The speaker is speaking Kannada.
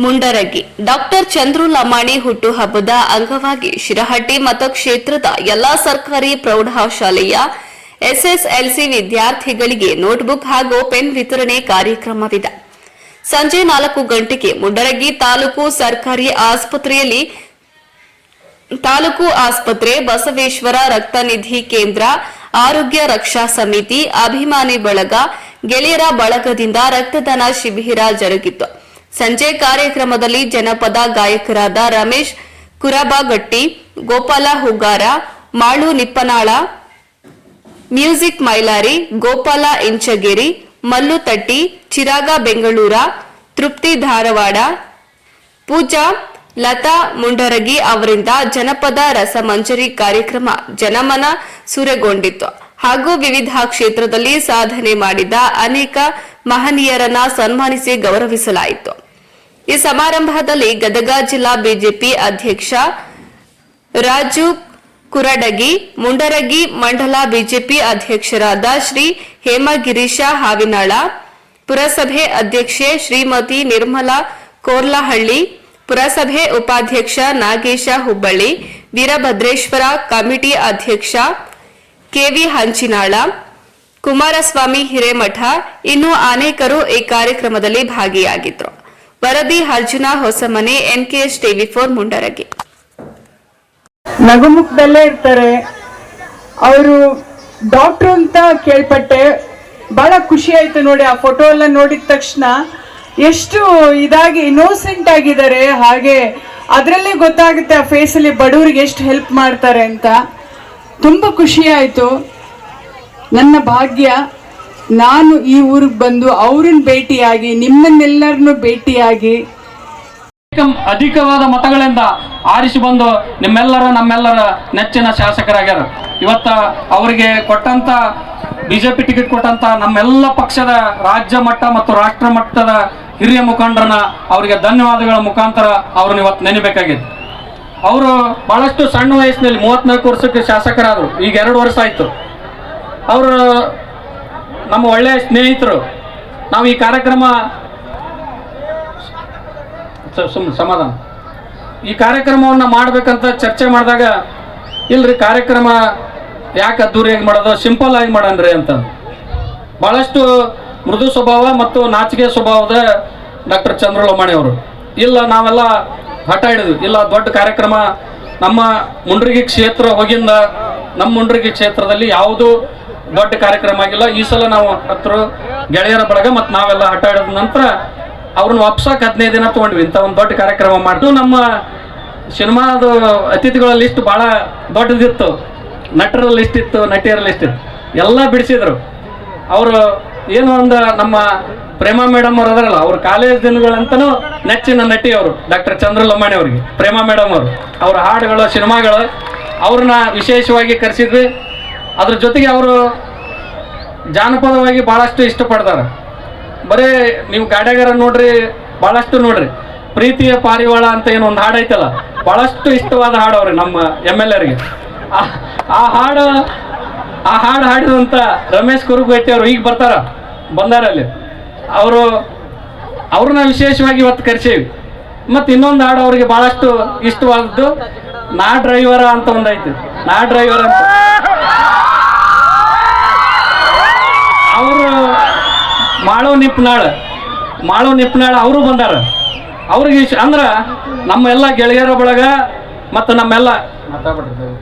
ಮುಂಡರಗಿ. ಡಾಕ್ಟರ್ ಚಂದ್ರು ಲಮಾಣಿ ಹುಟ್ಟುಹಬ್ಬದ ಅಂಗವಾಗಿ ಶಿರಹಟ್ಟಿ ಮತಕ್ಷೇತ್ರದ ಎಲ್ಲಾ ಸರ್ಕಾರಿ ಪ್ರೌಢಶಾಲೆಯ ಎಸ್ಎಸ್ಎಲ್ಸಿ ವಿದ್ಯಾರ್ಥಿಗಳಿಗೆ ನೋಟ್ಬುಕ್ ಹಾಗೂ ಪೆನ್ ವಿತರಣೆ ಕಾರ್ಯಕ್ರಮವಿದೆ. ಸಂಜೆ ನಾಲ್ಕು ಗಂಟೆಗೆ ಮುಂಡರಗಿ ತಾಲೂಕು ಸರ್ಕಾರಿ ಆಸ್ಪತ್ರೆಯಲ್ಲಿ ತಾಲೂಕು ಆಸ್ಪತ್ರೆ ಬಸವೇಶ್ವರ ರಕ್ತನಿಧಿ ಕೇಂದ್ರ, ಆರೋಗ್ಯ ರಕ್ಷಾ ಸಮಿತಿ, ಅಭಿಮಾನಿ ಬಳಗ, ಗೆಳೆಯರ ಬಳಗದಿಂದ ರಕ್ತದಾನ ಶಿಬಿರ ಜರುಗಿತ್ತು ಸಂಜೆ ಕಾರ್ಯಕ್ರಮದಲ್ಲಿ ಜನಪದ ಗಾಯಕರಾದ ರಮೇಶ್, ಕುರಬಗಟ್ಟಿ, ಗೋಪಾಲ ಹುಗಾರ ಮಾಳು ನಿಪ್ಪನಾಳ, ಮ್ಯೂಸಿಕ್ ಮೈಲಾರಿ, ಗೋಪಾಲ ಇಂಚಗೇರಿ, ಮಲ್ಲು ತಟ್ಟಿ, ಚಿರಾಗ ಬೆಂಗಳೂರ, ತೃಪ್ತಿ ಧಾರವಾಡ, ಪೂಜಾ, ಲತಾ ಮುಂಡರಗಿ ಅವರಿಂದ ಜನಪದ ರಸಮಂಜರಿ ಕಾರ್ಯಕ್ರಮ ಜನಮನ ಸೂರೆಗೊಂಡಿತ್ತು. ಹಾಗೂ ವಿವಿಧ ಕ್ಷೇತ್ರದಲ್ಲಿ ಸಾಧನೆ ಮಾಡಿದ ಅನೇಕ ಮಹನೀಯರನ್ನ ಸನ್ಮಾನಿಸಿ ಗೌರವಿಸಲಾಯಿತು. ಈ ಸಮಾರಂಭದಲ್ಲಿ ಗದಗ ಜಿಲ್ಲಾ ಬಿಜೆಪಿ ಅಧ್ಯಕ್ಷ ರಾಜು ಕುರಡಗಿ, ಮುಂಡರಗಿ ಮಂಡಲ ಬಿಜೆಪಿ ಅಧ್ಯಕ್ಷರಾದ ಶ್ರೀ ಹೇಮಗಿರೀಶ ಹಾವಿನಾಳ, ಪುರಸಭೆ ಅಧ್ಯಕ್ಷೆ ಶ್ರೀಮತಿ ನಿರ್ಮಲಾ ಕೋರ್ಲಹಳ್ಳಿ, ಪುರಸಭೆ ಉಪಾಧ್ಯಕ್ಷ ನಾಗೇಶ ಹುಬ್ಬಳ್ಳಿ, ವೀರಭದ್ರೇಶ್ವರ ಕಮಿಟಿ ಅಧ್ಯಕ್ಷ ಕೆವಿ ಹಂಚಿನಾಳ, ಕುಮಾರಸ್ವಾಮಿ ಹಿರೇಮಠ ಇನ್ನೂ ಅನೇಕರು ಈ ಕಾರ್ಯಕ್ರಮದಲ್ಲಿ ಭಾಗಿಯಾಗಿದ್ದರು ವರದಿ Arjuna Hosamane NKS TV four Mundaragi. ನಗುಮುಖದಲ್ಲೇ ಇರ್ತಾರೆ. ಅವರು ಡಾಕ್ಟ್ರು ಅಂತ ಕೇಳ್ಪಟ್ಟೆ. ಬಹಳ ಖುಷಿ ಆಯ್ತು ನೋಡಿ ಆ ಫೋಟೋ ಎಲ್ಲ ನೋಡಿದ ತಕ್ಷಣ. ಎಷ್ಟು ಇದಾಗಿ ಇನ್ನೋಸೆಂಟ್ ಆಗಿದ್ದಾರೆ. ಹಾಗೆ ಅದರಲ್ಲೇ ಗೊತ್ತಾಗುತ್ತೆ ಆ ಫೇಸಲ್ಲಿ ಬಡವರಿಗೆ ಎಷ್ಟು ಹೆಲ್ಪ್ ಮಾಡ್ತಾರೆ ಅಂತ. ತುಂಬ ಖುಷಿ ಆಯಿತು. ನನ್ನ ಭಾಗ್ಯ. ನಾನು ಈ ಊರಿಗೆ ಬಂದು ಅವ್ರನ್ನ ಭೇಟಿಯಾಗಿ, ನಿಮ್ಮನ್ನೆಲ್ಲರನ್ನು ಭೇಟಿಯಾಗಿ ಅಧಿಕ- ಅಧಿಕವಾದ ಮತಗಳಿಂದ ಆರಿಸಿ ಬಂದು ನಿಮ್ಮೆಲ್ಲರ, ನಮ್ಮೆಲ್ಲರ ನೆಚ್ಚಿನ ಶಾಸಕರಾಗ್ಯಾರ. ಇವತ್ತ ಅವರಿಗೆ ಕೊಟ್ಟಂತ, ಬಿಜೆಪಿ ಟಿಕೆಟ್ ಕೊಟ್ಟಂತ ನಮ್ಮೆಲ್ಲ ಪಕ್ಷದ ರಾಜ್ಯ ಮಟ್ಟ ಮತ್ತು ರಾಷ್ಟ್ರ ಮಟ್ಟದ ಹಿರಿಯ ಮುಖಂಡರನ್ನ ಅವರಿಗೆ ಧನ್ಯವಾದಗಳ ಮುಖಾಂತರ ಅವ್ರನ್ನ ಇವತ್ತು ನೆನಬೇಕಾಗಿದೆ. ಅವರು ಬಹಳಷ್ಟು ಸಣ್ಣ ವಯಸ್ಸಿನಲ್ಲಿ ಮೂವತ್ನಾಲ್ಕು ವರ್ಷಕ್ಕೆ ಶಾಸಕರಾದರು. ಈಗ ಎರಡು ವರ್ಷ ಆಯಿತು. ಅವರು ನಮ್ಮ ಒಳ್ಳೆಯ ಸ್ನೇಹಿತರು. ನಾವು ಈ ಕಾರ್ಯಕ್ರಮ ಸುಮ್ ಸಮಾಧಾನ. ಈ ಕಾರ್ಯಕ್ರಮವನ್ನು ಮಾಡಬೇಕಂತ ಚರ್ಚೆ ಮಾಡಿದಾಗ, ಇಲ್ರಿ ಕಾರ್ಯಕ್ರಮ ಯಾಕೆ ಅದ್ದೂರಿಯಾಗಿ ಮಾಡೋದು ಸಿಂಪಲ್ ಆಗಿ ಮಾಡನ್ರಿ ಅಂತ. ಭಾಳಷ್ಟು ಮೃದು ಸ್ವಭಾವ ಮತ್ತು ನಾಚಿಕೆ ಸ್ವಭಾವದ ಡಾಕ್ಟರ್ ಚಂದ್ರಲೋಮಾಣಿ ಅವರು. ಇಲ್ಲ, ನಾವೆಲ್ಲ ಹಠ ಹಿಡಿದ್ವಿ. ಇಲ್ಲ, ದೊಡ್ಡ ಕಾರ್ಯಕ್ರಮ ನಮ್ಮ ಮುಂಡ್ರಿಗಿ ಕ್ಷೇತ್ರ ಹೋಗಿಂದ ನಮ್ಮ ಮುಂಡ್ರಿಗಿ ಕ್ಷೇತ್ರದಲ್ಲಿ ಯಾವುದು ದೊಡ್ಡ ಕಾರ್ಯಕ್ರಮ ಆಗಿಲ್ಲ. ಈ ಸಲ ನಾವು ಹತ್ರ ಗೆಳೆಯರ ಬಳಗ ಮತ್ತು ನಾವೆಲ್ಲ ಆಟ ಆಡಿದ ನಂತರ ಅವ್ರನ್ನ ವಾಪಸಾಕ್ ಹದಿನೈದು ದಿನ ತೊಗೊಂಡ್ವಿ. ಇಂಥ ಒಂದು ದೊಡ್ಡ ಕಾರ್ಯಕ್ರಮ ಮಾಡ್ತು ನಮ್ಮ ಸಿನಿಮಾದ ಅತಿಥಿಗಳ ಲಿಸ್ಟ್ ಭಾಳ ದೊಡ್ಡದಿತ್ತು. ನಟರ ಲಿಸ್ಟ್ ಇತ್ತು, ನಟಿಯರ ಲಿಸ್ಟ್ ಇತ್ತು. ಎಲ್ಲ ಬಿಡಿಸಿದ್ರು. ಅವರು ಏನು ಒಂದು ನಮ್ಮ ಪ್ರೇಮ ಮೇಡಮ್ ಅವ್ರು ಅದರಲ್ಲ, ಅವ್ರ ಕಾಲೇಜ್ ದಿನಗಳಂತನೂ ನೆಚ್ಚಿನ ನಟಿ ಅವರು, ಡಾಕ್ಟರ್ ಚಂದ್ರ ಅವ್ರಿಗೆ. ಪ್ರೇಮ ಮೇಡಮ್ ಅವರು. ಅವ್ರ ಹಾಡುಗಳು, ಸಿನಿಮಾಗಳು ಅವ್ರನ್ನ ವಿಶೇಷವಾಗಿ ಕರೆಸಿದ್ವಿ. ಅದ್ರ ಜೊತೆಗೆ ಅವರು ಜಾನಪದವಾಗಿ ಭಾಳಷ್ಟು ಇಷ್ಟಪಡ್ತಾರೆ. ಬರೇ ನೀವು ಗಾಡ್ಯಾಗಾರ ನೋಡ್ರಿ ಭಾಳಷ್ಟು ನೋಡ್ರಿ. ಪ್ರೀತಿಯ ಪಾರಿವಾಳ ಅಂತ ಏನು ಒಂದು ಹಾಡು ಐತಲ್ಲ ಭಾಳಷ್ಟು ಇಷ್ಟವಾದ ಹಾಡು ಅವ್ರಿ ನಮ್ಮ ಎಂ ಎಲ್ ಎರಿಗೆ ಆ ಹಾಡು ಆ ಹಾಡು ಹಾಡಿದಂಥ ರಮೇಶ್ ಕುರುಗಟ್ಟಿ ಅವರು ಈಗ ಬರ್ತಾರ, ಬಂದಾರ ಅಲ್ಲಿ. ಅವರು, ಅವ್ರನ್ನ ವಿಶೇಷವಾಗಿ ಇವತ್ತು ಕರೆಸೇವಿ. ಮತ್ತು ಇನ್ನೊಂದು ಹಾಡು ಅವ್ರಿಗೆ ಭಾಳಷ್ಟು ಇಷ್ಟವಾದದ್ದು, ನಾ ಡ್ರೈವರ ಅಂತ ಒಂದೈತಿ ನಾ ಡ್ರೈವರ್ ಅಂತ. ಮಾಳೋ ನಿಪ್ನಾಳ್ ಮಾಳೋ ನಿಪ್ನಾಳ್ ಅವರು ಬಂದಾರ. ಅವ್ರಿಗೆ ಅಂದ್ರೆ ಅಂದ್ರ ನಮ್ಮ ಎಲ್ಲ ಗೆಳೆಯರ ಬಳಗ ಮತ್ತು ನಮ್ಮೆಲ್ಲ